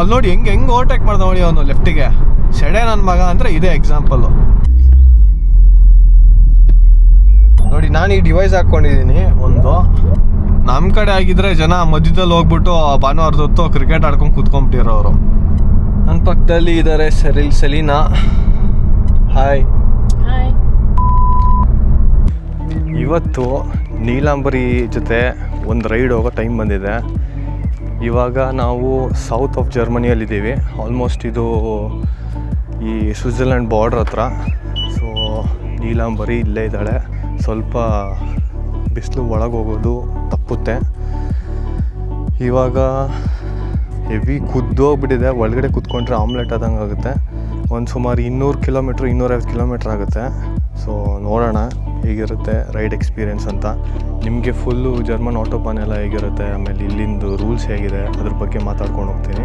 ಅಲ್ಲಿ ನೋಡಿ ಹೆಂಗೆ ಹೆಂಗೆ ಓವರ್ಟೇಕ್ ಮಾಡ್ದ ನೋಡಿ ಅವನು ಲೆಫ್ಟಿಗೆ ಸೆಡೆ ನನ್ನ ಮಗ ಅಂದರೆ ಇದೇ ಎಕ್ಸಾಂಪಲ್ಲು ನೋಡಿ ನಾನು ಈ ಡಿವೈಸ್ ಹಾಕ್ಕೊಂಡಿದ್ದೀನಿ ಒಂದು. ನಮ್ಮ ಕಡೆ ಆಗಿದ್ರೆ ಜನ ಮಧ್ಯದಲ್ಲಿ ಹೋಗ್ಬಿಟ್ಟು ಭಾನುವಾರದೊತ್ತು ಕ್ರಿಕೆಟ್ ಆಡ್ಕೊಂಡು ಕೂತ್ಕೊಂಬಿಟ್ಟಿರೋರು ನನ್ನ ಪಕ್ಕದಲ್ಲಿ ಇದ್ದಾರೆ ಸರಿಲ್ ಸಲೀನಾ. ಹಾಯ್ ಹಾಯ್ ಇವತ್ತು ನೀಲಾಂಬರಿ ಜೊತೆ ಒಂದು ರೈಡ್ ಹೋಗೋ ಟೈಮ್ ಬಂದಿದೆ. ಇವಾಗ ನಾವು ಸೌತ್ ಆಫ್ ಜರ್ಮನಿಯಲ್ಲಿದ್ದೀವಿ ಆಲ್ಮೋಸ್ಟ್ ಇದು ಈ ಸ್ವಿಟ್ಜರ್ಲ್ಯಾಂಡ್ ಬಾರ್ಡ್ರ್ ಹತ್ರ. ಸೊ ನೀಲಾಂಬರಿ ಇಲ್ಲೇ ಇದ್ದಾಳೆ. ಸ್ವಲ್ಪ ಬಿಸಿಲು ಒಳಗೆ ಹೋಗೋದು ತಪ್ಪುತ್ತೆ. ಇವಾಗ ಹೆವಿ ಕುದ್ದೋಗ್ಬಿಟ್ಟಿದೆ ಒಳಗಡೆ ಕುತ್ಕೊಂಡ್ರೆ ಆಮ್ಲೆಟ್ ಆದಂಗೆ ಆಗುತ್ತೆ. ಒಂದು ಸುಮಾರು ಇನ್ನೂರು ಕಿಲೋಮೀಟ್ರ್ ಇನ್ನೂರೈವತ್ತು ಕಿಲೋಮೀಟ್ರ್ ಆಗುತ್ತೆ. ಸೊ ನೋಡೋಣ ಹೇಗಿರುತ್ತೆ ರೈಡ್ ಎಕ್ಸ್ಪೀರಿಯೆನ್ಸ್ ಅಂತ. ನಿಮಗೆ ಫುಲ್ಲು ಜರ್ಮನ್ ಆಟೋಪಾನ್ ಎಲ್ಲ ಹೇಗಿರುತ್ತೆ? ಆಮೇಲೆ ಇಲ್ಲಿಂದು ರೂಲ್ಸ್ ಹೇಗಿದೆ? ಅದ್ರ ಬಗ್ಗೆ ಮಾತಾಡ್ಕೊಂಡು ಹೋಗ್ತೀನಿ.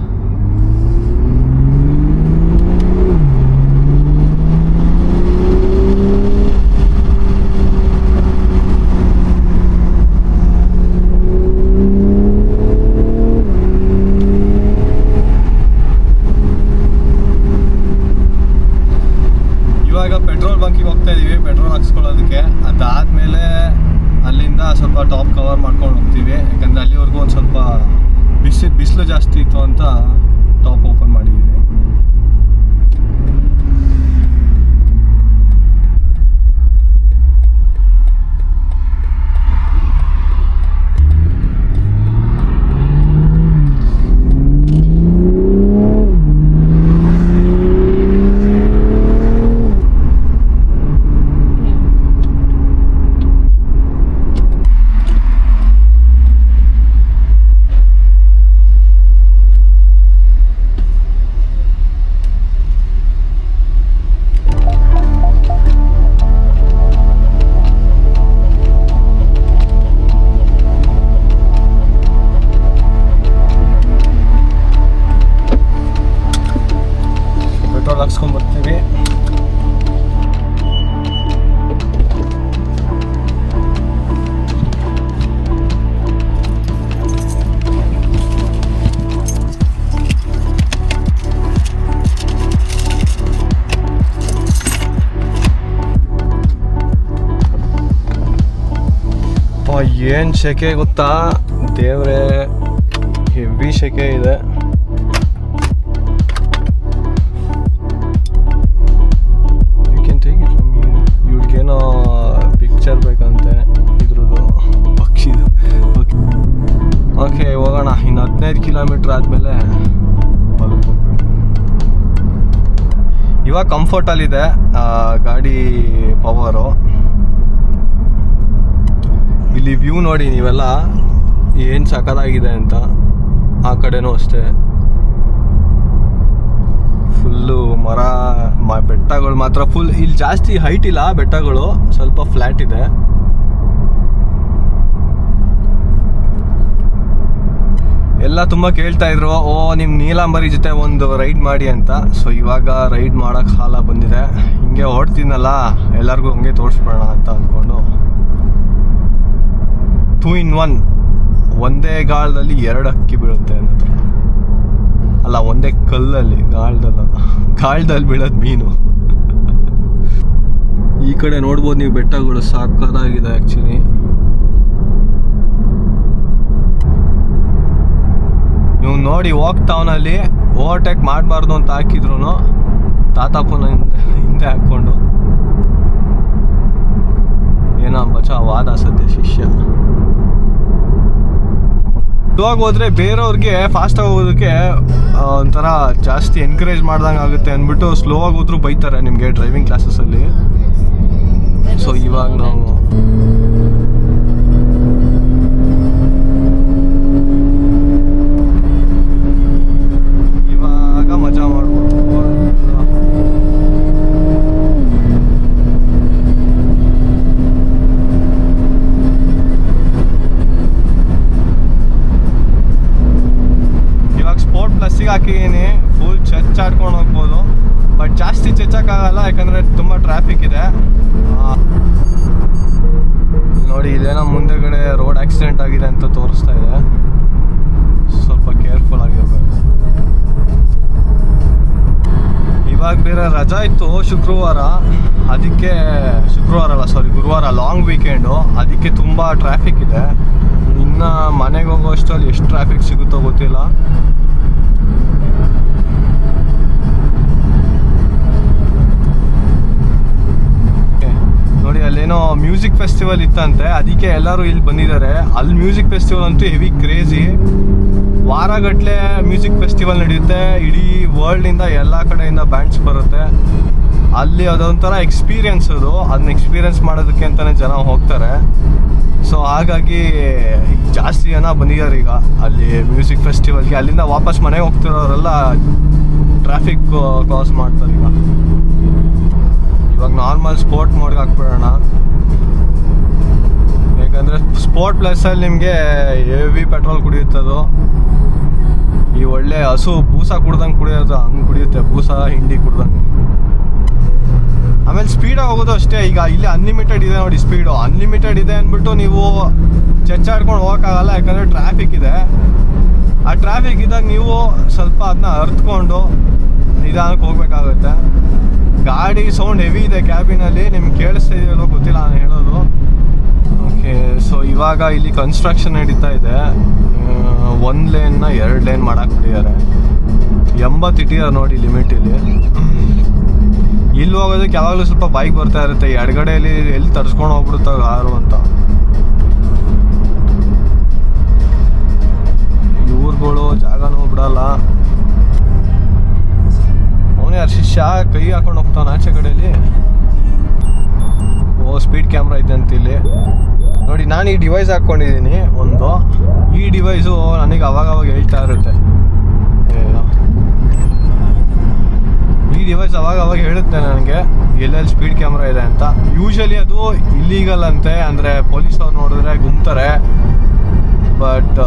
ಪೆಟ್ರೋಲ್ ಹಾಕ್ಸ್ಕೊಂಡ್ ಬರ್ತೀವಿ ಏನು ಸೆಕೆ ಗೊತ್ತಾ? ದೇವ್ರೆ ಹೆವಿ ಸೆಕೆ ಇದೆ. ಇವಾಗ ಕಂಫರ್ಟಲ್ಲಿದೆ ಗಾಡಿ ಪವರು ಇಲ್ಲಿ ವ್ಯೂ ನೋಡಿ ನೀವೆಲ್ಲ, ಏನು ಸಕದಾಗಿದೆ ಅಂತ, ಆ ಕಡೆನೂ ಅಷ್ಟೇ. ಫುಲ್ಲು ಮರ ಬೆಟ್ಟಗಳು ಮಾತ್ರ ಫುಲ್ ಇಲ್ಲಿ ಜಾಸ್ತಿ ಹೈಟ್ ಇಲ್ಲ, ಬೆಟ್ಟಗಳು, ಸ್ವಲ್ಪ ಫ್ಲ್ಯಾಟ್ ಇದೆ. ಎಲ್ಲ ತುಂಬ ಕೇಳ್ತಾ ಇದ್ರು, ಓ ನಿಮ್ಮ ನೀಲಾಂಬರಿ ಜೊತೆ ಒಂದು ರೈಡ್ ಮಾಡಿ ಅಂತ. ಸೊ ಇವಾಗ ರೈಡ್ ಮಾಡೋಕೆ ಹಾಲ ಬಂದಿದೆ. ಹಿಂಗೆ ಹೊಡ್ತೀನಲ್ಲ ಎಲ್ಲರಿಗೂ ಹಂಗೆ ತೋರಿಸ್ಬಿಡೋಣ ಅಂತ ಅಂದ್ಕೊಂಡು ಟೂ ಇನ್ ಒನ್ ಒಂದೇ ಗಾಳದಲ್ಲಿ ಎರಡು ಅಕ್ಕಿ ಬೀಳುತ್ತೆ ಅಂತ ಅಲ್ಲ, ಒಂದೇ ಕಲ್ಲಲ್ಲಿ, ಗಾಳದಲ್ಲ. ಗಾಳದಲ್ಲಿ ಬೀಳೋದು ಮೀನು. ಈ ಕಡೆ ನೋಡ್ಬೋದು ನೀವು ಬೆಟ್ಟಗಳು ಸಾಕದಾಗಿದೆ ಆ್ಯಕ್ಚುಲಿ ನೀವು ನೋಡಿ ಹೋಗ್ತಾವನಲ್ಲಿ ಓವರ್ಟೇಕ್ ಮಾಡಬಾರ್ದು ಅಂತ ಹಾಕಿದ್ರು ತಾತಾಪುನ ಹಿಂದೆ ಹಾಕ್ಕೊಂಡು, ಏನೋ ಬಚ ವಾದ ಸದ್ಯ ಶಿಷ್ಯ. ಇವಾಗ ಹೋದ್ರೆ ಬೇರೆಯವ್ರಿಗೆ ಫಾಸ್ಟಾಗಿ ಹೋಗೋದಕ್ಕೆ ಒಂಥರ ಜಾಸ್ತಿ ಎನ್ಕರೇಜ್ ಮಾಡ್ದಂಗೆ ಆಗುತ್ತೆ ಅಂದ್ಬಿಟ್ಟು ಸ್ಲೋ ಆಗಿ ಹೋದ್ರು ಬೈತಾರೆ ನಿಮಗೆ ಡ್ರೈವಿಂಗ್ ಕ್ಲಾಸಸ್ಸಲ್ಲಿ ಸೊ ಇವಾಗ ನಾವು ಇವಾಗ ಮಜಾ ಮಾಡ್ಬೋದು ಇವಾಗ ಸ್ಪೋರ್ಟ್ ಪ್ಲಸ್ಸಿಗೆ ಹಾಕಿದ್ದೀನಿ. ಫುಲ್ ಚರ್ಚ್ ಆಡ್ಕೊಂಡು ಹೋಗ್ಬೋದು. ಬಟ್ ಜಾಸ್ತಿ ಚಚ್ಚಕ್ಕಾಗಲ್ಲ ಯಾಕಂದರೆ ತುಂಬ ಟ್ರಾಫಿಕ್ ಇದೆ. ನೋಡಿ, ಇದೇನೋ ಮುಂದೆಗಡೆ ರೋಡ್ ಆಕ್ಸಿಡೆಂಟ್ ಆಗಿದೆ ಅಂತ ತೋರಿಸ್ತಾ ಇದೆ. ಸ್ವಲ್ಪ ಕೇರ್ಫುಲ್ ಆಗಿರ್ಬೇಕು. ಇವಾಗ ಬೇರೆ ರಜಾ ಇತ್ತು ಶುಕ್ರವಾರ. ಅದಕ್ಕೆ, ಶುಕ್ರವಾರ ಅಲ್ಲ ಸಾರಿ ಗುರುವಾರ ಲಾಂಗ್ ವೀಕೆಂಡು ಅದಕ್ಕೆ ತುಂಬ ಟ್ರಾಫಿಕ್ ಇದೆ. ಇನ್ನು ಮನೆಗೆ ಹೋಗೋ ಅಷ್ಟರಲ್ಲಿ ಎಷ್ಟು ಟ್ರಾಫಿಕ್ ಸಿಗುತ್ತೋ ಗೊತ್ತಿಲ್ಲ. ಮ್ಯೂಸಿಕ್ ಫೆಸ್ಟಿವಲ್ ಇತ್ತಂತೆ, ಅದಕ್ಕೆ ಎಲ್ಲರೂ ಇಲ್ಲಿ ಬಂದಿದ್ದಾರೆ. ಅಲ್ಲಿ ಮ್ಯೂಸಿಕ್ ಫೆಸ್ಟಿವಲ್ ಅಂತೂ ಹೆವಿ ಕ್ರೇಜಿ ವಾರಗಟ್ಟಲೆ ಮ್ಯೂಸಿಕ್ ಫೆಸ್ಟಿವಲ್ ನಡೆಯುತ್ತೆ. ಇಡೀ ವರ್ಲ್ಡಿಂದ ಎಲ್ಲ ಕಡೆಯಿಂದ ಬ್ಯಾಂಡ್ಸ್ ಬರುತ್ತೆ. ಅಲ್ಲಿ ಅದೊಂಥರ ಎಕ್ಸ್ಪೀರಿಯನ್ಸ್ ಅದು. ಅದನ್ನ ಎಕ್ಸ್ಪೀರಿಯನ್ಸ್ ಮಾಡೋದಕ್ಕೆ ಅಂತಲೇ ಜನ ಹೋಗ್ತಾರೆ. ಸೊ ಹಾಗಾಗಿ ಜಾಸ್ತಿ ಜನ ಬಂದಿದ್ದಾರೆ ಈಗ ಅಲ್ಲಿ ಮ್ಯೂಸಿಕ್ ಫೆಸ್ಟಿವಲ್ಗೆ ಅಲ್ಲಿಂದ ವಾಪಸ್ ಮನೆಗೆ ಹೋಗ್ತಿರೋರೆಲ್ಲ ಟ್ರಾಫಿಕ್ ಕಾಸ್ ಮಾಡ್ತಾರೆ ಈಗ. ಇವಾಗ ನಾರ್ಮಲ್ ಸ್ಪೋರ್ಟ್ ಮೋಡ್ಗೆ ಹಾಕ್ಬಿಡೋಣ. ಯಾಕಂದರೆ ಸ್ಪೋರ್ಟ್ ಪ್ಲಸ್ಸಲ್ಲಿ ನಿಮಗೆ ಹೆವಿ ಪೆಟ್ರೋಲ್ ಕುಡಿಯುತ್ತದು ಈ ಒಳ್ಳೆ ಹಸು ಬೂಸ ಕುಡ್ದಂಗೆ ಕುಡಿಯೋದು ಹಂಗೆ ಕುಡಿಯುತ್ತೆ, ಬೂಸ, ಹಿಂಡಿ ಕುಡ್ದಂಗೆ. ಆಮೇಲೆ ಸ್ಪೀಡಾಗಿ ಹೋಗೋದು ಅಷ್ಟೇ, ಈಗ ಇಲ್ಲಿ ಅನ್ಲಿಮಿಟೆಡ್ ಇದೆ ನೋಡಿ ಸ್ಪೀಡು ಅನ್ಲಿಮಿಟೆಡ್ ಇದೆ ಅಂದ್ಬಿಟ್ಟು ನೀವು ಚೆಚ್ಚಾಡ್ಕೊಂಡು ಹೋಗೋಕ್ಕಾಗಲ್ಲ ಯಾಕಂದರೆ ಟ್ರಾಫಿಕ್ ಇದೆ. ಆ ಟ್ರಾಫಿಕ್ ಇದ್ದಾಗ ನೀವು ಸ್ವಲ್ಪ ಅದನ್ನ ಅರ್ತ್ಕೊಂಡು ನಿಧಾನಕ್ಕೆ ಹೋಗ್ಬೇಕಾಗುತ್ತೆ. ಗಾಡಿ ಸೌಂಡ್ ಹೆವಿ ಇದೆ ಕ್ಯಾಬಿನಲ್ಲಿ ನಿಮ್ಗೆ ಕೇಳಿಸ್ತಾ ಇದೆಯಲ್ಲೋ ಗೊತ್ತಿಲ್ಲ ನಾನು ಹೇಳೋದು. ಓಕೆ ಸೊ ಇವಾಗ ಇಲ್ಲಿ ಕನ್ಸ್ಟ್ರಕ್ಷನ್ ನಡೀತಾ ಇದೆ. ಒಂದು ಲೇನ್ನ ಎರಡು ಲೇನ್ ಮಾಡಕ್ಕೆ ಬಿಟ್ಟಿದ್ದಾರೆ. ಎಂಬತ್ತು ಇಟ್ಟಿದ್ದಾರೆ ನೋಡಿ ಲಿಮಿಟ್ ಇಲ್ಲಿ. ಇಲ್ಲಿ ಹೋಗೋದಕ್ಕೆ ಯಾವಾಗಲೂ ಸ್ವಲ್ಪ ಬೈಕ್ ಬರ್ತಾ ಇರುತ್ತೆ. ಎಡಗಡೆಯಲ್ಲಿ ಎಲ್ಲಿ ತರ್ಸ್ಕೊಂಡು ಹೋಗ್ಬಿಡುತ್ತೆ ಯಾರು ಅಂತ. ಇವ್ರುಗಳು ಜಾಗನೂ ಬಿಡಲ್ಲ. ಅವನೇ ಯಾರು ಶಿಷ್ಯ? ಕೈ ಹಾಕೊಂಡು ಹೋಗ್ತಾನೆ ಆಚೆ ಕಡೆಯಲ್ಲಿ. ಓ ಸ್ಪೀಡ್ ಕ್ಯಾಮ್ರಾ ಇದೆ ಅಂತ ಇಲ್ಲಿ ನೋಡಿ, ನಾನು ಈ ಡಿವೈಸ್ ಹಾಕ್ಕೊಂಡಿದ್ದೀನಿ, ಒಂದು. ಈ ಡಿವೈಸು ನನಗೆ ಅವಾಗ ಅವಾಗ ಹೇಳ್ತಾ ಇರುತ್ತೆ. ಈ ಡಿವೈಸ್ ಅವಾಗ ಅವಾಗ ಹೇಳುತ್ತೆ ನನಗೆ, ಎಲ್ಲೆಲ್ಲಿ ಸ್ಪೀಡ್ ಕ್ಯಾಮ್ರಾ ಇದೆ ಅಂತ. ಯೂಶಲಿ ಅದು ಇಲ್ಲೀಗಲ್ ಅಂತೆ, ಅಂದರೆ ಪೊಲೀಸವ್ರು ನೋಡಿದ್ರೆ ಗುಮ್ತಾರೆ. ಬಟ್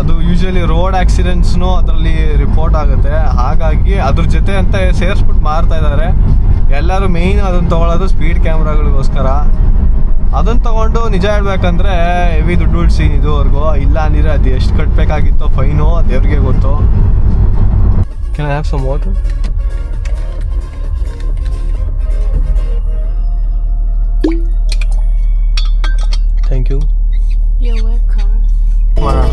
ಅದು ಯೂಶಲಿ ರೋಡ್ ಆಕ್ಸಿಡೆಂಟ್ಸ್ನು ಅದರಲ್ಲಿ ರಿಪೋರ್ಟ್ ಆಗುತ್ತೆ. ಹಾಗಾಗಿ ಅದ್ರ ಜೊತೆ ಅಂತ ಸೇರಿಸ್ಬಿಟ್ಟು ಮಾರ್ತಾ ಇದ್ದಾರೆ. ಎಲ್ಲರೂ ಮೇಯ್ನ್ ಅದನ್ನು ತೊಗೊಳೋದು ಸ್ಪೀಡ್ ಕ್ಯಾಮ್ರಾಗಳಿಗೋಸ್ಕರ ಅದನ್ನು ತಗೊಂಡು ನಿಜ ಹೇಳ್ಬೇಕಂದ್ರೆ ಹೆವಿ ದುಡ್ಡು ಉಳಿಸಿ ಇದುವರೆಗೂ. ಇಲ್ಲ ಅಂದ್ರೆ ಅದು ಎಷ್ಟು ಕಟ್ಟಬೇಕಾಗಿತ್ತೋ ಫೈನು ದೇವ್ರಿಗೆ ಗೊತ್ತು. Can have some water thank you ಮಾಡೋಣ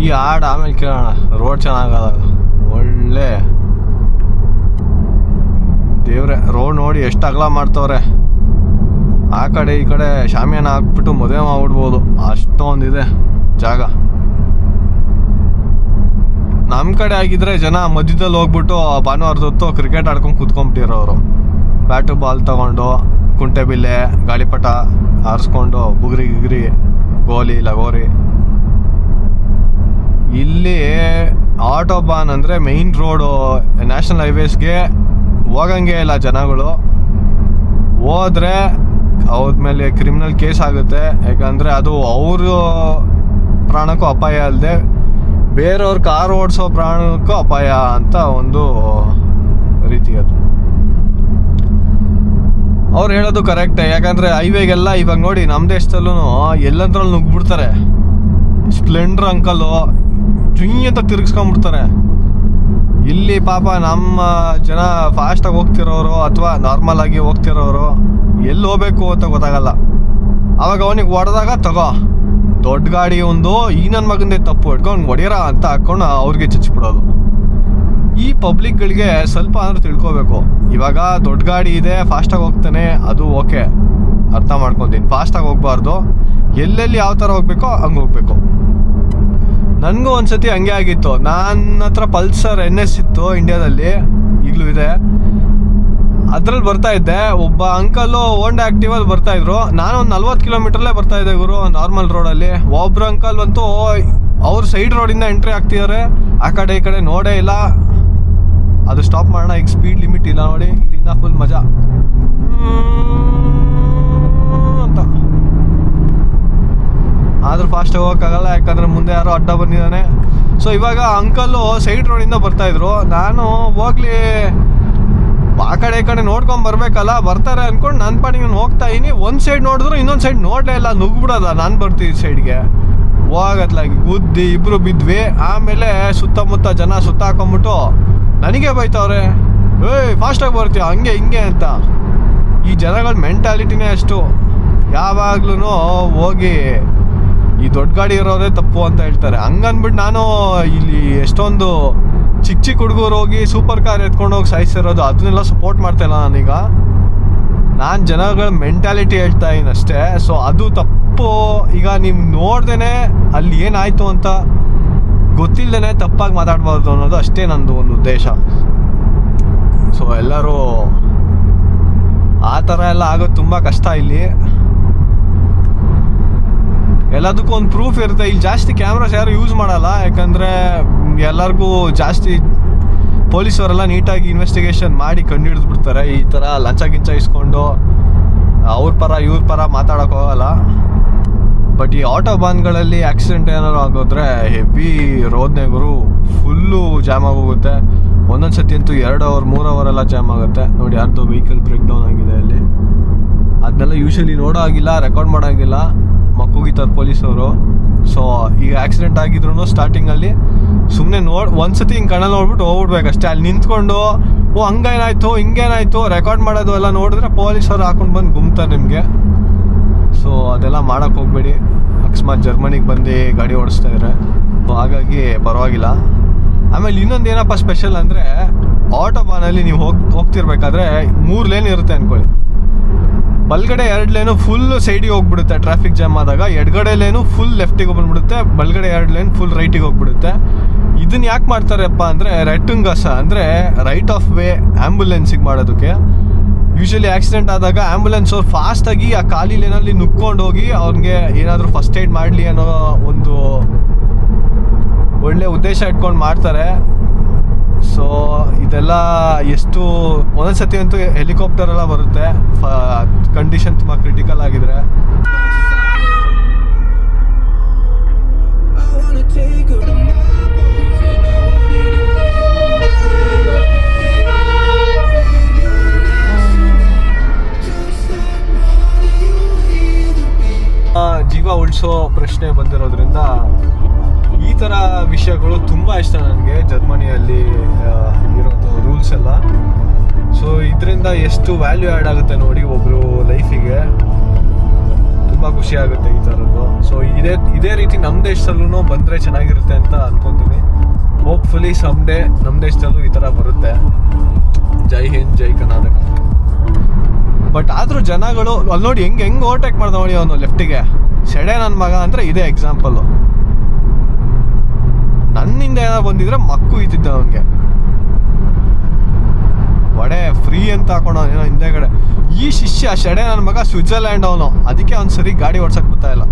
ಈ ಹಾಡು ಆಮೇಲೆ ಕೇಳೋಣ. ರೋಡ್ ಚೆನ್ನಾಗಲ್ಲ ಒಳ್ಳೆ. ದೇವ್ರೆ, ರೋಡ್ ನೋಡಿ ಎಷ್ಟು ಅಗಲ ಮಾಡ್ತವ್ರೆ. ಆ ಕಡೆ ಈ ಕಡೆ ಶಾಮಿಯಾನ ಹಾಕ್ಬಿಟ್ಟು ಮದುವೆ ಮಾಡ್ಬಿಡ್ಬೋದು. ಅಷ್ಟೊಂದಿದೆ ಜಾಗ. ನಮ್ಮ ಕಡೆ ಆಗಿದ್ರೆ ಜನ ಮಧ್ಯದಲ್ಲಿ ಹೋಗ್ಬಿಟ್ಟು ಭಾನುವಾರದ ಹೊತ್ತು ಕ್ರಿಕೆಟ್ ಆಡ್ಕೊಂಡು ಕೂತ್ಕೊಂಬಿಟ್ಟಿರೋರು ಬ್ಯಾಟು ಬಾಲ್ ತಗೊಂಡು ಕುಂಟೆಬಿಲ್ಲೆ ಗಾಳಿಪಟ ಆರಿಸ್ಕೊಂಡು ಬುಗ್ರಿ, ಗಿಗ್ರಿ, ಗೋಲಿ, ಲಗೋರಿ. ಇಲ್ಲಿ ಆಟೋಬಾನ್ ಅಂದರೆ ಮೈನ್ ರೋಡು ನ್ಯಾಷನಲ್ ಹೈವೇಸ್ಗೆ ಹೋಗಂಗೆ ಇಲ್ಲ ಜನಗಳು. ಹೋದ್ರೆ ಅವ್ರ ಮೇಲೆ ಕ್ರಿಮಿನಲ್ ಕೇಸ್ ಆಗುತ್ತೆ. ಯಾಕಂದರೆ ಅದು ಅವರು ಪ್ರಾಣಕ್ಕೂ ಅಪಾಯ ಅಲ್ಲದೆ ಬೇರೆಯವ್ರ ಕಾರ್ ಓಡಿಸೋ ಪ್ರಾಣಕ್ಕೂ ಅಪಾಯ ಅಂತ ಒಂದು ರೀತಿ ಅದು. ಅವ್ರು ಹೇಳೋದು ಕರೆಕ್ಟೇ ಯಾಕಂದರೆ ಹೈವೇಗೆಲ್ಲ ಇವಾಗ ನೋಡಿ ನಮ್ಮ ದೇಶದಲ್ಲೂ ಎಲ್ಲಂದ್ರಲ್ಲಿ ನುಗ್ಬಿಡ್ತಾರೆ ಸ್ಪ್ಲೆಂಡರ್ ಅಂಕಲು ಚುಂಯಿ ಅಂತ ತಿರುಗಿಸ್ಕೊಂಡ್ಬಿಡ್ತಾರೆ. ಇಲ್ಲಿ ಪಾಪ ನಮ್ಮ ಜನ ಫಾಸ್ಟಾಗಿ ಹೋಗ್ತಿರೋರು ಅಥವಾ ನಾರ್ಮಲ್ ಆಗಿ ಹೋಗ್ತಿರೋರು ಎಲ್ಲಿ ಹೋಗ್ಬೇಕು ಅಂತ ಗೊತ್ತಾಗಲ್ಲ. ಅವಾಗ ಅವನಿಗೆ ಹೊಡೆದಾಗ ತಗೋ. ದೊಡ್ಡ ಗಾಡಿ ಒಂದು, ಈ ನನ್ನ ಮಗಂದೇ ತಪ್ಪು ಇಟ್ಕೊಂಡು ಹೊಡಿಯರ ಅಂತ ಹಾಕ್ಕೊಂಡು ಅವ್ರಿಗೆ ಚಚ್ಬಿಡೋದು ಈ ಪಬ್ಲಿಕ್ಗಳಿಗೆ ಸ್ವಲ್ಪ ಅಂದ್ರೆ ತಿಳ್ಕೊಬೇಕು. ಇವಾಗ ದೊಡ್ಡ ಗಾಡಿ ಇದೆ ಫಾಸ್ಟಾಗಿ ಹೋಗ್ತಾನೆ, ಅದು ಓಕೆ ಅರ್ಥ ಮಾಡ್ಕೊತೀನಿ. ಫಾಸ್ಟಾಗಿ ಹೋಗ್ಬಾರ್ದು. ಎಲ್ಲೆಲ್ಲಿ ಯಾವ ಥರ ಹೋಗ್ಬೇಕೋ ಹಂಗೆ ಹೋಗ್ಬೇಕು. ನನಗೂ ಒಂದ್ಸತಿ ಹಂಗೆ ಆಗಿತ್ತು. ನನ್ನ ಹತ್ರ ಪಲ್ಸರ್, ಎನ್ ಎಸ್ ಇತ್ತು ಇಂಡಿಯಾದಲ್ಲಿ. ಈಗಲೂ ಇದೆ. ಅದ್ರಲ್ಲಿ ಬರ್ತಾ ಇದ್ದೆ. ಒಬ್ಬ ಅಂಕಲು ಓಂಡ್ ಆಕ್ಟಿವಲ್ಲಿ ಬರ್ತಾ ಇದ್ರು. ನಾನು ಒಂದು ನಲ್ವತ್ತು ಕಿಲೋಮೀಟರ್ಲೇ ಬರ್ತಾ ಇದ್ದೆ ಗುರು ನಾರ್ಮಲ್ ರೋಡಲ್ಲಿ ಒಬ್ರು ಅಂಕಲ್ ಅಂತೂ ಅವ್ರ ಸೈಡ್ ರೋಡಿಂದ ಎಂಟ್ರಿ ಆಗ್ತಿದ್ದಾರೆ ಆ ಕಡೆ ಈ ಕಡೆ ನೋಡೇ ಇಲ್ಲ. ಅದು ಸ್ಟಾಪ್ ಮಾಡೋಣ, ಈಗ ಸ್ಪೀಡ್ ಲಿಮಿಟ್ ಇಲ್ಲ ನೋಡಿ. ಇಲ್ಲಿಂದ ಫುಲ್ ಮಜಾ ಅಂತ ಆದ್ರೂ ಫಾಸ್ಟ್ ಹೋಗೋಕ್ಕಾಗಲ್ಲ, ಯಾಕಂದ್ರೆ ಮುಂದೆ ಯಾರೋ ಅಡ್ಡ ಬಂದಿದ್ದಾನೆ. ಸೊ ಇವಾಗ ಅಂಕಲ್ಲು ಸೈಡ್ ರೋಡಿಂದ ಬರ್ತಾಯಿದ್ರು ನಾನು ಹೋಗ್ಲಿ, ಆ ಕಡೆ ಈ ಕಡೆ ನೋಡ್ಕೊಂಡು ಬರ್ಬೇಕಲ್ಲ, ಬರ್ತಾರೆ ಅನ್ಕೊಂಡು ನನ್ನ ಪಾಡಿಗೆ ನಾನು ಹೋಗ್ತಾ ಇದೀನಿ. ಒಂದು ಸೈಡ್ ನೋಡಿದ್ರು, ಇನ್ನೊಂದು ಸೈಡ್ ನೋಡಲೇ ಇಲ್ಲ ನುಗ್ಬಿಡೋದ ನಾನು ಬರ್ತೀನಿ ಸೈಡ್ಗೆ ಹೋಗತ್ಲಾಗಿ ಗುದ್ದಿ ಇಬ್ರು ಬಿದ್ವಿ. ಆಮೇಲೆ ಸುತ್ತಮುತ್ತ ಜನ ಸುತ್ತ ಹಾಕೊಂಬಿಟ್ಟು ನನಗೆ ಬೈತವ್ರೆ ಏಯ್ ಫಾಸ್ಟಾಗಿ ಬರ್ತೀವಿ ಹಂಗೆ, ಹಿಂಗೆ ಅಂತ. ಈ ಜನಗಳ ಮೆಂಟಾಲಿಟಿನೇ ಅಷ್ಟು. ಯಾವಾಗ್ಲೂ ಹೋಗಿ ಈ ದೊಡ್ಡ ಗಾಡಿ ಇರೋದೇ ತಪ್ಪು ಅಂತ ಹೇಳ್ತಾರೆ. ಹಂಗನ್ಬಿಟ್ಟು ನಾನು ಇಲ್ಲಿ ಎಷ್ಟೊಂದು ಚಿಕ್ಕ ಚಿಕ್ಕ ಹುಡುಗರು ಹೋಗಿ ಸೂಪರ್ ಕಾರ್ ಎತ್ಕೊಂಡು ಹೋಗಿ ಸಾಯಿಸಿರೋದು, ಅದನ್ನೆಲ್ಲ ಸಪೋರ್ಟ್ ಮಾಡ್ತಾ ಇಲ್ಲ ನಾನೀಗ. ನಾನು ಜನಗಳ ಮೆಂಟಾಲಿಟಿ ಹೇಳ್ತಾ ಇದ್ದೀನಿ ಅಷ್ಟೇ. ಸೊ ಅದು ತಪ್ಪು. ಈಗ ನೀವು ನೋಡ್ದೇನೆ ಅಲ್ಲಿ ಏನಾಯಿತು ಅಂತ ಗೊತ್ತಿಲ್ಲದೇ ತಪ್ಪಾಗಿ ಮಾತಾಡ್ಬಾರ್ದು ಅನ್ನೋದು ಅಷ್ಟೇ ನಂದು ಒಂದು ಉದ್ದೇಶ. ಸೊ ಎಲ್ಲರೂ ಆ ಥರ ಎಲ್ಲ ಆಗೋದು ತುಂಬ ಕಷ್ಟ ಇಲ್ಲಿ. ಎಲ್ಲದಕ್ಕೂ ಒಂದು ಪ್ರೂಫ್ ಇರುತ್ತೆ. ಇಲ್ಲಿ ಜಾಸ್ತಿ ಕ್ಯಾಮ್ರಾಸ್ ಯಾರು ಯೂಸ್ ಮಾಡಲ್ಲ. ಯಾಕಂದರೆ ಎಲ್ಲರಿಗೂ ಜಾಸ್ತಿ ಪೊಲೀಸವರೆಲ್ಲ ನೀಟಾಗಿ ಇನ್ವೆಸ್ಟಿಗೇಷನ್ ಮಾಡಿ ಕಂಡು ಬಿಡ್ತಾರೆ ಈ ಥರ ಲಂಚ ಗಿಂಚ ಇಸ್ಕೊಂಡು, ಅವ್ರ ಪರ, ಇವ್ರ ಪರ ಮಾತಾಡೋಕೆ ಹೋಗಲ್ಲ. ಬಟ್ ಈ ಆಟೋ ಬಾನ್ಗಳಲ್ಲಿ ಆಕ್ಸಿಡೆಂಟ್ ಏನಾದ್ರು ಆಗೋದ್ರೆ ಹೆವಿ ರೋದ್ನೆಗುರು ಫುಲ್ಲು ಜಾಮ್ ಆಗೋಗುತ್ತೆ. ಒಂದೊಂದು ಸತಿ ಅಂತೂ ಎರಡು ಅವರ್ ಮೂರು ಅವರ್ ಎಲ್ಲ ಜಾಮ್ ಆಗುತ್ತೆ. ನೋಡಿ, ಯಾರ್ದು ವೆಹಿಕಲ್ ಬ್ರೇಕ್ ಡೌನ್ ಆಗಿದೆ ಅಲ್ಲಿ. ಅದನ್ನೆಲ್ಲ ಯೂಶಲಿ ನೋಡೋ ಆಗಿಲ್ಲ ರೆಕಾರ್ಡ್ ಮಾಡೋಂಗಿಲ್ಲ ಮಕ್ಕುಗಿತಾರೆ ಪೊಲೀಸವರು. ಸೊ ಈಗ ಆಕ್ಸಿಡೆಂಟ್ ಆಗಿದ್ರು ಸ್ಟಾರ್ಟಿಂಗಲ್ಲಿ ಸುಮ್ಮನೆ ನೋಡ್, ಒಂದ್ಸತಿ ಹಿಂಗೆ ಕಣ್ಣಲ್ಲಿ ನೋಡ್ಬಿಟ್ಟು ಹೋಗ್ಬಿಡ್ಬೇಕು ಅಷ್ಟೇ. ಅಲ್ಲಿ ನಿಂತ್ಕೊಂಡು, ಓ, ಹಂಗೇನಾಯ್ತು, ಹಿಂಗೇನಾಯ್ತು ರೆಕಾರ್ಡ್ ಮಾಡೋದು ಎಲ್ಲ ನೋಡಿದ್ರೆ ಪೊಲೀಸರು ಹಾಕೊಂಡು ಬಂದು ಗುಮ್ತಾರೆ ನಿಮಗೆ. ಸೊ ಅದೆಲ್ಲ ಮಾಡೋಕ್ಕೆ ಹೋಗ್ಬೇಡಿ. ಅಕಸ್ಮಾತ್ ಜರ್ಮನಿಗೆ ಬಂದು ಗಾಡಿ ಓಡಿಸ್ತಾ ಇದ್ರೆ. ಹಾಗಾಗಿ ಪರವಾಗಿಲ್ಲ. ಆಮೇಲೆ ಇನ್ನೊಂದು ಏನಪ್ಪ ಸ್ಪೆಷಲ್ ಅಂದರೆ ಆಟೋ ಬಾನಲ್ಲಿ ನೀವು ಹೋಗಿ, ಹೋಗ್ತಿರ್ಬೇಕಾದ್ರೆ ಮೂರು ಲೇನ್ ಇರುತ್ತೆ ಅನ್ಕೊಳ್ಳಿ. ಬಲ್ಗಡೆ ಎರಡು ಫುಲ್ ಸೈಡಿಗೆ ಹೋಗ್ಬಿಡುತ್ತೆ. ಟ್ರಾಫಿಕ್ ಜಾಮ್ ಆದಾಗ ಎಡಗಡೆ ಲೇನು ಫುಲ್ ಲೆಫ್ಟಿಗೆ ಬಂದ್ಬಿಡುತ್ತೆ ಬಲ್ಗಡೆ ಎರಡು ಲೇನ್ ಫುಲ್ ರೈಟಿಗೆ ಹೋಗ್ಬಿಡುತ್ತೆ. ಇದನ್ನ ಯಾಕೆ ಮಾಡ್ತಾರಪ್ಪ ಅಂದರೆ ರೆಟ್ಟುಂಗಸ ಅಂದರೆ ರೈಟ್ ಆಫ್ ವೇ ಆ್ಯಂಬುಲೆನ್ಸಿಗೆ ಮಾಡೋದಕ್ಕೆ. ಯೂಶಲಿ ಆಕ್ಸಿಡೆಂಟ್ ಆದಾಗ ಆ್ಯಂಬುಲೆನ್ಸ್ ಅವ್ರು ಫಾಸ್ಟಾಗಿ ಆ ಖಾಲಿ ಲೇನಲ್ಲಿ ನುಕ್ಕೊಂಡು ಹೋಗಿ ಅವ್ರಿಗೆ ಏನಾದರೂ ಫಸ್ಟ್ ಏಡ್ ಮಾಡಲಿ ಅನ್ನೋ ಒಂದು ಒಳ್ಳೆ ಉದ್ದೇಶ ಇಟ್ಕೊಂಡು ಮಾಡ್ತಾರೆ. ಸೊ ಇದೆಲ್ಲ ಎಷ್ಟು, ಒಂದೊಂದ್ಸತಿ ಅಂತೂ ಹೆಲಿಕಾಪ್ಟರ್ ಎಲ್ಲ ಬರುತ್ತೆ. ಕಂಡೀಷನ್ ತುಂಬ ಕ್ರಿಟಿಕಲ್ ಆಗಿದ್ರೆ. ಜೀವ ಉಳಿಸೋ ಪ್ರಶ್ನೆ ಬಂದಿರೋದ್ರಿಂದ ಈ ಥರ ವಿಷಯಗಳು ತುಂಬ ಇಷ್ಟ ನನಗೆ ಜರ್ಮನಿಯಲ್ಲಿ. ಎಷ್ಟು ವ್ಯಾಲ್ಯೂ ಆ್ಯಡ್ ಆಗುತ್ತೆ ನೋಡಿ ಒಬ್ಬರು ಲೈಫಿಗೆ ತುಂಬ ಖುಷಿ ಆಗುತ್ತೆ ಈ ಥರದ್ದು ಸೊ ಇದೇ ಇದೇ ರೀತಿ ನಮ್ಮ ದೇಶದಲ್ಲೂ ಬಂದರೆ ಚೆನ್ನಾಗಿರುತ್ತೆ ಅಂತ ಅನ್ಕೊಂತೀನಿ. ಹೋಪ್ಫುಲಿ ಸಮ್ಡೇ ನಮ್ಮ ದೇಶದಲ್ಲೂ ಈ ಥರ ಬರುತ್ತೆ. ಜೈ ಹಿಂದ್, ಜೈ ಕರ್ನಾಟಕ. ಬಟ್ ಆದರೂ ಜನಗಳು ಅಲ್ಲಿ ನೋಡಿ ಹೆಂಗೆ ಹೆಂಗೆ ಓವರ್ಟೇಕ್ ಮಾಡ್ದ ನೋಡಿ ಅವನು ಲೆಫ್ಟಿಗೆ ಸೆಡೆ ನನ್ನ ಮಗ ಅಂದರೆ ಇದೇ ಎಕ್ಸಾಂಪಲ್ಲು ನನ್ನಿಂದ ಏನೋ ಬಂದಿದ್ರೆ ಮಕ್ಕು ಇದ್ದಿದ್ದ ಅವನಿಗೆ. ಒಡೆ ಫ್ರೀ ಅಂತ ಹಾಕೊಂಡ ಏನೋ ಹಿಂದೆಗಡೆ ಈ ಶಿಷ್ಯ ಶಡೆ ನನ್ನ ಮಗ ಸ್ವಿಟ್ಜರ್ಲ್ಯಾಂಡ್ ಅವನು. ಅದಕ್ಕೆ ಅವ್ನು ಸರಿ ಗಾಡಿ ಓಡ್ಸಕ್ ಬರ್ತಾ ಇಲ್ಲ.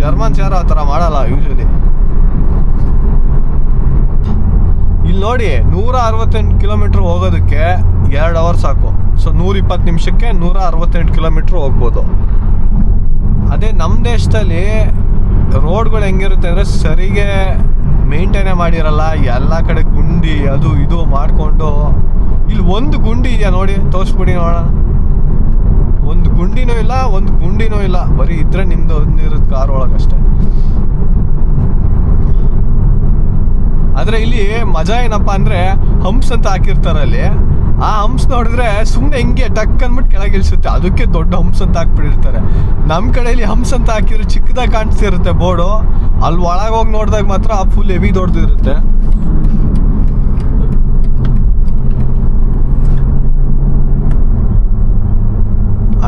ಜರ್ಮನ್ಸ್ ಯಾರು ಆ ಥರ ಮಾಡಲ್ಲ ಯೂಶಲಿ ಇಲ್ಲಿ ನೋಡಿ, ನೂರ ಅರವತ್ತೆಂಟು ಕಿಲೋಮೀಟ್ರ್ ಹೋಗೋದಕ್ಕೆ ಎರಡು ಅವರ್ ಸಾಕು. ಸೊ ನೂರ ಇಪ್ಪತ್ತು ನಿಮಿಷಕ್ಕೆ ನೂರ ಅರವತ್ತೆಂಟು ಕಿಲೋಮೀಟ್ರ್ ಹೋಗ್ಬೋದು. ಅದೇ ನಮ್ಮ ದೇಶದಲ್ಲಿ ರೋಡ್ಗಳು ಹೆಂಗಿರುತ್ತೆ ಅಂದರೆ ಸರಿಗೆ ಮೇಂಟೈನೇ ಮಾಡಿರಲ್ಲ ಎಲ್ಲ ಕಡೆ ಗುಂಡಿ ಅದು ಇದು ಮಾಡಿಕೊಂಡು. ಇಲ್ಲಿ ಒಂದು ಗುಂಡಿ ಇದೆಯಾ ನೋಡಿ, ತೋರಿಸ್ಬಿಡಿ ನೋಡೋಣ. ಒಂದು ಗುಂಡಿನೂ ಇಲ್ಲ, ಒಂದು ಗುಂಡಿನೂ ಇಲ್ಲ. ಬರೀ ಇದ್ರೆ ನಿಮ್ದು ಒಂದಿರೋದ್ ಕಾರ್ ಒಳಗಷ್ಟೇ ಆದ್ರೆ ಇಲ್ಲಿ ಮಜಾ ಏನಪ್ಪಾ ಅಂದ್ರೆ, ಹಂಪ್ಸ್ ಅಂತ ಹಾಕಿರ್ತಾರೆ ಅಲ್ಲಿ ಆ ಹಂಪ್ಸ್ ನೋಡಿದ್ರೆ ಸುಮ್ಮನೆ ಹಿಂಗೆ ಟಕ್ ಅಂದ್ಬಿಟ್ಟು ಕೆಳಗೆ ಇಳಿಸುತ್ತೆ. ಅದಕ್ಕೆ ದೊಡ್ಡ ಹಂಪ್ಸ್ ಅಂತ ಹಾಕ್ಬಿಟ್ಟಿರ್ತಾರೆ. ನಮ್ಮ ಕಡೆಯಲ್ಲಿ ಹಂಪ್ಸ್ ಅಂತ ಹಾಕಿದ್ರೆ ಚಿಕ್ಕದಾಗಿ ಕಾಣಿಸ್ತಿರುತ್ತೆ ಬೋರ್ಡು. ಅಲ್ಲಿ ಒಳಗೆ ಹೋಗಿ ನೋಡಿದಾಗ ಮಾತ್ರ ಆ ಫುಲ್ ಹೆವಿ ದೊಡ್ಡದಿರುತ್ತೆ.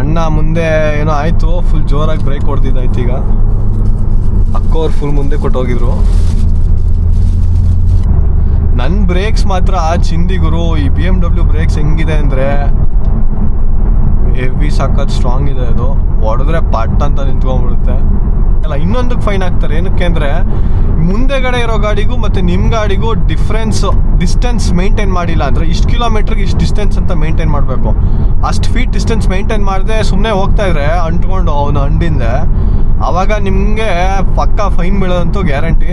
ಅಣ್ಣ ಮುಂದೆ ಏನೋ ಆಯಿತು, ಫುಲ್ ಜೋರಾಗಿ ಬ್ರೇಕ್ ಹೊಡೆದಿದ್ದಾಯ್ತು ಈಗ. ಅಕ್ಕವ್ರು ಫುಲ್ ಮುಂದೆ ಕೊಟ್ಟೋಗಿದ್ರು. ನನ್ನ ಬ್ರೇಕ್ಸ್ ಮಾತ್ರ ಚಿಂದಿಗುರು, ಈ ಬಿ ಎಂ ಡಬ್ಲ್ಯೂ ಬ್ರೇಕ್ಸ್ ಹೆಂಗಿದೆ ಅಂದರೆ ಹೆವಿ ಸಖತ್ ಸ್ಟ್ರಾಂಗ್ ಇದೆ ಅದು. ಹೊಡೆದ್ರೆ ಪಟ್ ಅಂತ ನಿಂತ್ಕೊಂಡ್ಬಿಡುತ್ತೆ. ಅಲ್ಲ ಇನ್ನೊಂದಕ್ಕೆ ಫೈನ್ ಆಗ್ತಾರೆ. ಏನಕ್ಕೆ ಅಂದರೆ ಮುಂದೆಗಡೆ ಇರೋ ಗಾಡಿಗೂ ಮತ್ತು ನಿಮ್ಮ ಗಾಡಿಗೂ ಡಿಫ್ರೆನ್ಸ್ ಡಿಸ್ಟೆನ್ಸ್ ಮೇಂಟೈನ್ ಮಾಡಿಲ್ಲ. ಅಂದರೆ ಇಷ್ಟು ಕಿಲೋಮೀಟ್ರಿಗೆ ಇಷ್ಟು ಡಿಸ್ಟೆನ್ಸ್ ಅಂತ ಮೇಂಟೈನ್ ಮಾಡಬೇಕು. ಅಷ್ಟು ಫೀಟ್ ಡಿಸ್ಟೆನ್ಸ್ ಮೇಂಟೈನ್ ಮಾಡದೆ ಸುಮ್ಮನೆ ಹೋಗ್ತಾ ಇದ್ರೆ ಅಂಟ್ಕೊಂಡು ಅವನ ಅಂಡಿಂದ. ಆವಾಗ ನಿಮಗೆ ಪಕ್ಕ ಫೈನ್ ಬೀಳೋದಂತೂ ಗ್ಯಾರಂಟಿ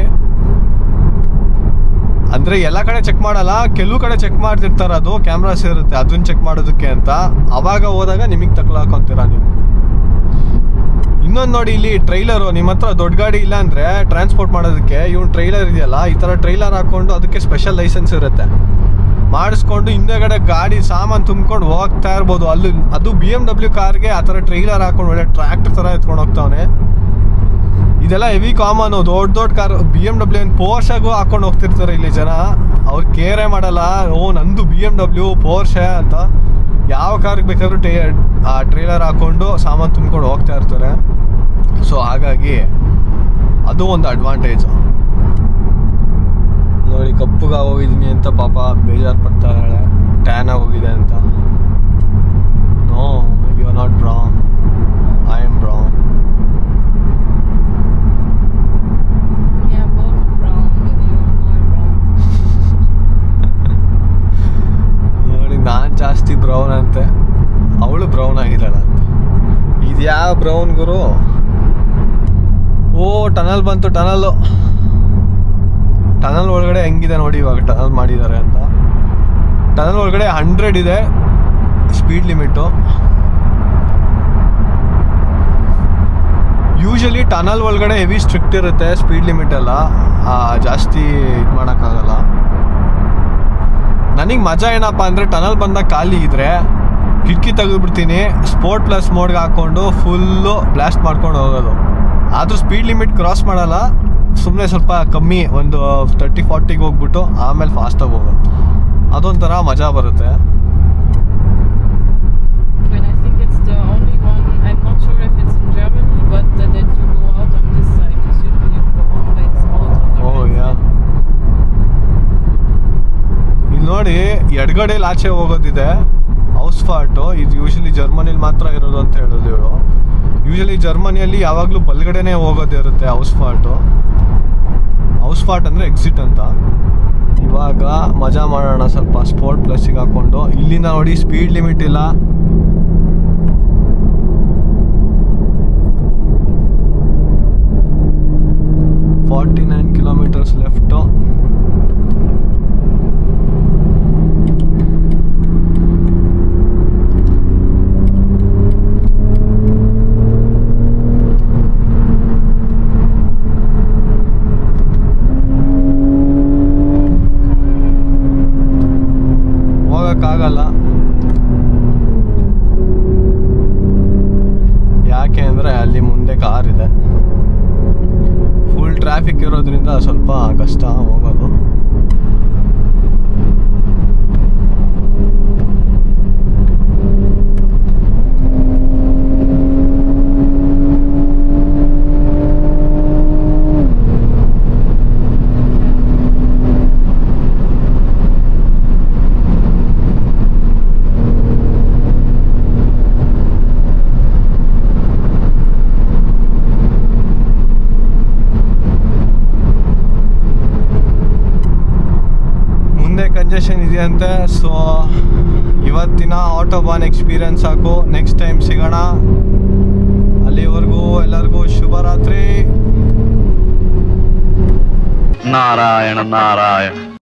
ಅಂದ್ರೆ ಎಲ್ಲ ಕಡೆ ಚೆಕ್ ಮಾಡಲ್ಲ, ಕೆಲವು ಕಡೆ ಚೆಕ್ ಮಾಡ್ತಿರ್ತಾರೆ ಅದು ಕ್ಯಾಮ್ರಾಸ್ ಇರುತ್ತೆ ಅದನ್ನ ಚೆಕ್ ಮಾಡೋದಕ್ಕೆ ಅಂತ. ಅವಾಗ ಹೋದಾಗ ನಿಮಗೆ ತಗೊಳಕೊಂತೀರ ನೀವು? ಇನ್ನೊಂದು ನೋಡಿ ಇಲ್ಲಿ ಟ್ರೈಲರು ನಿಮ್ಮ ಹತ್ರ ದೊಡ್ಡ ಗಾಡಿ ಇಲ್ಲ ಅಂದ್ರೆ ಟ್ರಾನ್ಸ್ಪೋರ್ಟ್ ಮಾಡೋದಕ್ಕೆ ಇವ್ನು ಟ್ರೈಲರ್ ಇದೆಯಲ್ಲ, ಈ ಥರ ಟ್ರೈಲರ್ ಹಾಕೊಂಡು ಅದಕ್ಕೆ ಸ್ಪೆಷಲ್ ಲೈಸೆನ್ಸ್ ಇರುತ್ತೆ. ಮಾಡಿಸ್ಕೊಂಡು ಹಿಂದೆಗಡೆ ಗಾಡಿ ಸಾಮಾನು ತುಂಬ್ಕೊಂಡು ಹೋಗ್ತಾ ಇರ್ಬೋದು, ಅಲ್ಲಿ ಅದು ಬಿ ಎಂ ಡಬ್ಲ್ಯೂ ಕಾರ್ಗೆ ಆ ಥರ ಟ್ರೈಲರ್ ಹಾಕೊಂಡು ಒಳ್ಳೆ ಟ್ರ್ಯಾಕ್ಟರ್ ಥರ ಎತ್ಕೊಂಡು ಹೋಗ್ತಾವನೆ. ಇದೆಲ್ಲ ಹೆವಿ ಕಾಮನ್ ದೊಡ್ಡ ದೊಡ್ಡ ಕಾರ್ ಬಿ ಎಂ ಡಬ್ಲ್ಯೂ ಏನು ಪೋರ್ಷಾಗೂ ಹಾಕೊಂಡು ಹೋಗ್ತಿರ್ತಾರೆ ಇಲ್ಲಿ ಜನ. ಅವ್ರು ಕೇರೇ ಮಾಡಲ್ಲ. ಓ, ನಂದು ಬಿ ಎಂ ಡಬ್ಲ್ಯೂ ಪೋರ್ಷೆ ಅಂತ. ಯಾವ ಕಾರ್ಗೆ ಬೇಕಾದರೂ ಟೇ, ಆ ಟ್ರೇಲರ್ ಹಾಕೊಂಡು ಸಾಮಾನು ತುಂಬ್ಕೊಂಡು ಹೋಗ್ತಾ ಇರ್ತಾರೆ. ಸೊ ಹಾಗಾಗಿ ಅದು ಒಂದು ಅಡ್ವಾಂಟೇಜು ನೋಡಿ, ಕಪ್ಪುಗೆ ಹೋಗಿದ್ದೀನಿ ಅಂತ ಪಾಪ ಬೇಜಾರು ಪಡ್ತಾ ಇದ್ದಾಳೆ. ಟ್ಯಾನ್ ಆಗೋಗಿದೆ ಅಂತ. No you are not wrong brown ಅಂತೆ. ಅವಳು ಬ್ರೌನ್ ಆಗಿದ್ದಾಳಂತೆ ಇದು ಯಾವ ಬ್ರೌನ್ ಗುರು? ಓ ಟನಲ್ ಬಂತು ಟನಲ್ಲು ಟನಲ್ ಒಳಗಡೆ ಹೆಂಗಿದೆ ನೋಡಿ ಇವಾಗ ಟನಲ್ ಮಾಡಿದ್ದಾರೆ ಅಂತ. ಟನಲ್ ಒಳಗಡೆ ಹಂಡ್ರೆಡ್ ಇದೆ ಸ್ಪೀಡ್ ಲಿಮಿಟು ಯೂಶಲಿ ಟನಲ್ ಒಳಗಡೆ ಹೆವಿ ಸ್ಟ್ರಿಕ್ಟ್ ಇರುತ್ತೆ ಸ್ಪೀಡ್ ಲಿಮಿಟ್ ಎಲ್ಲ. ಜಾಸ್ತಿ ಇದು ಮಾಡೋಕ್ಕಾಗಲ್ಲ. ನನಗೆ ಮಜಾ ಏನಪ್ಪ ಅಂದರೆ ಟನಲ್ ಬಂದಾಗ ಖಾಲಿ ಇದ್ರೆ ಕಿಟಕಿ ತೆಗೆದುಬಿಡ್ತೀನಿ ಸ್ಪೋರ್ಟ್ ಪ್ಲಸ್ ಮೋಡ್ಗೆ ಹಾಕ್ಕೊಂಡು ಫುಲ್ಲು ಬ್ಲಾಸ್ಟ್ ಮಾಡ್ಕೊಂಡು ಹೋಗೋದು. ಆದರೂ ಸ್ಪೀಡ್ ಲಿಮಿಟ್ ಕ್ರಾಸ್ ಮಾಡಲ್ಲ ಸುಮ್ಮನೆ ಸ್ವಲ್ಪ ಕಮ್ಮಿ ಒಂದು ತರ್ಟಿ ಫಾರ್ಟಿಗೆ ಹೋಗ್ಬಿಟ್ಟು ಆಮೇಲೆ ಫಾಸ್ಟಾಗಿ ಹೋಗೋದು. ಅದೊಂಥರ ಮಜಾ ಬರುತ್ತೆ. ಎಡಗಡೆಲಿ ಆಚೆ ಹೋಗೋದಿದೆ. ಹೌಸ್ ಫಾರ್ಟು ಇದು ಯೂಶಲಿ ಜರ್ಮನಿಲಿ ಮಾತ್ರ ಇರೋದು ಅಂತ ಹೇಳೋದು ಇವಳು ಯೂಶಲಿ ಜರ್ಮನಿಯಲ್ಲಿ ಯಾವಾಗಲೂ ಬಲ್ಗಡೆನೇ ಹೋಗೋದಿರುತ್ತೆ ಹೌಸ್ ಫಾರ್ಟು ಹೌಸ್ ಫಾರ್ಟ್ ಅಂದರೆ ಎಕ್ಸಿಟ್ ಅಂತ. ಇವಾಗ ಮಜಾ ಮಾಡೋಣ ಸ್ವಲ್ಪ ಸ್ಪೋರ್ಟ್ ಪ್ಲಸ್ಸಿಗೆ ಹಾಕ್ಕೊಂಡು ಇಲ್ಲಿಂದ ನೋಡಿ ಸ್ಪೀಡ್ ಲಿಮಿಟ್ ಇಲ್ಲ. ಫಾರ್ಟಿ ನೈನ್ ಕಿಲೋಮೀಟರ್ಸ್ ಲೆಫ್ಟು ಹೋಗೋಕ್ಕಾಗಲ್ಲ ಯಾಕೆ ಅಂದರೆ ಅಲ್ಲಿ ಮುಂದೆ ಕಾರ್ ಇದೆ ಫುಲ್ ಟ್ರಾಫಿಕ್ ಇರೋದ್ರಿಂದ ಸ್ವಲ್ಪ ಕಷ್ಟ ಹೋಗೋದು ಮುಂದೆ ಕಂಜೆಷನ್ ಸೋ ಇವತ್ತಿನ ಆಟೋಬಾನ್ ಎಕ್ಸ್ಪೀರಿಯನ್ಸ್ ಸಾಕು. ನೆಕ್ಸ್ಟ್ ಟೈಮ್ ಸಿಗೋಣ. ಅಲ್ಲಿವರೆಗೂ ಎಲ್ಲರಿಗೂ ಶುಭರಾತ್ರಿ. ನಾರಾಯಣ ನಾರಾಯಣ.